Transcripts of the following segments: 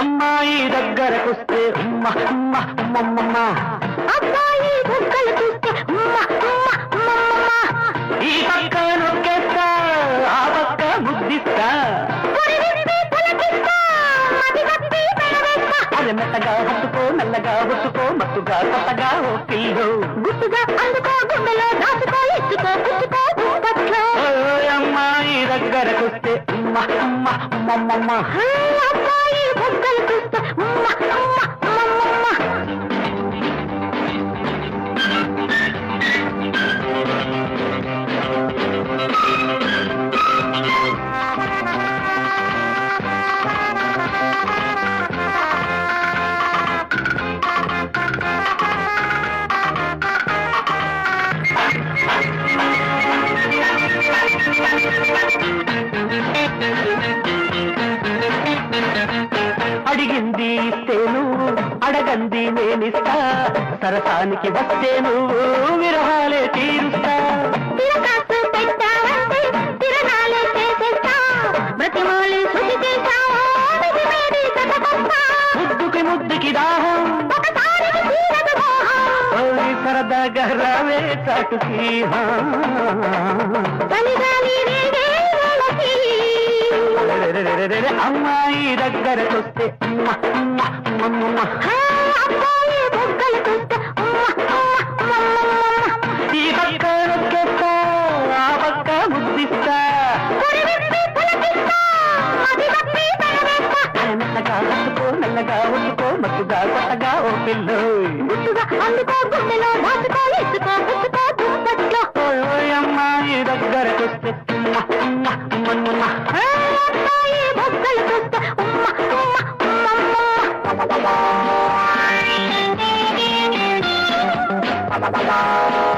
అమ్మాయి దగ్గరకొస్తే ఉమ్మ ఉమ్మ ఉమ్మమ్మ అబ్బాయి బుగ్గలు చూస్తే ఉమ్మ, ఉమ్మ, ఉమ్మమ్మమ్మ. ఈ పక్క నొక్కేస్తా ఆ పక్క పెనవేస్తా. అది మెత్తగా హత్తుకో మెల్లగా హుట్టుకో మత్తుగా కొత్తగా ఓ పిల్లు. గుట్టుగా అందుకో గుండెలో దాచుకో ఇచ్చుకో పుచ్చుకో దుప్పట్లో ఓయ్ అమ్మాయి దగ్గరకొస్తే ఉమ్మ ఉమ్మ ఉమ్మమ్మ ఆ, అబ్బాయి ¡Cállate! ఇస్తే నువ్వు అడగంది నేనిస్తా సరసానికి వస్తే నువ్వు విరహాలే తీరుస్తా. ముద్దుకి ముద్దుకి దాహం. సరదాగా రావే చాటుకి ఉమ్మ, ఉమ్మ, ఉమ్మమ్మమ్మ. ఈ పక్క నొక్కేస్తా ఆ పక్క ముద్దిస్తా. పొడి విప్పి పులకిస్తా, మది కప్పి పెనవేస్తా. మెల్లగా హత్తుకో మెల్లగా ఉట్టుకో మత్తుగా కొత్తగా ఓ పిల్లు. గుట్టుగా అందుకో గుండెలో దాచుకో ఇచ్చుకో పుచ్చుకో దుప్పట్లో. ఓయ్ ఓయ్ అమ్మాయి దగ్గరకొస్తే అబ్బాయి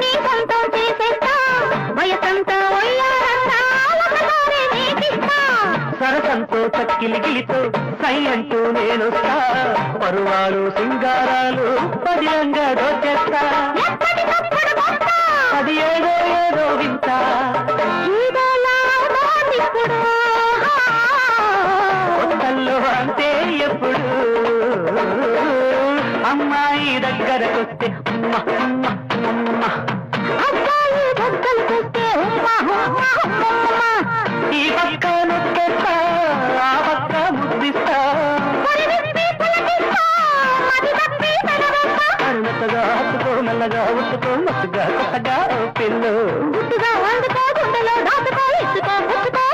సంతోషంతో చేసేస్తా. వయసంతా సరసంతో చక్కిలిగిలితో సై అంటూ నేనొస్తా. పరువాలు సింగారాలు పదిలంగా దోచేస్తా. అది ఏదో ఏదో వింత కొత్తల్లో అంతే ఎప్పుడు? అమ్మాయి దగ్గరకొస్తే ఉమ్మ, ఉమ్మ, మెత్తగా హత్తుకో మెల్లగా ఉట్టుకో మత్తుగా కొత్తగా ఓ పిల్లు. గుట్టుగా అందుకో గుండెలో దాచుకో ఇచ్చుకో పుచ్చుకో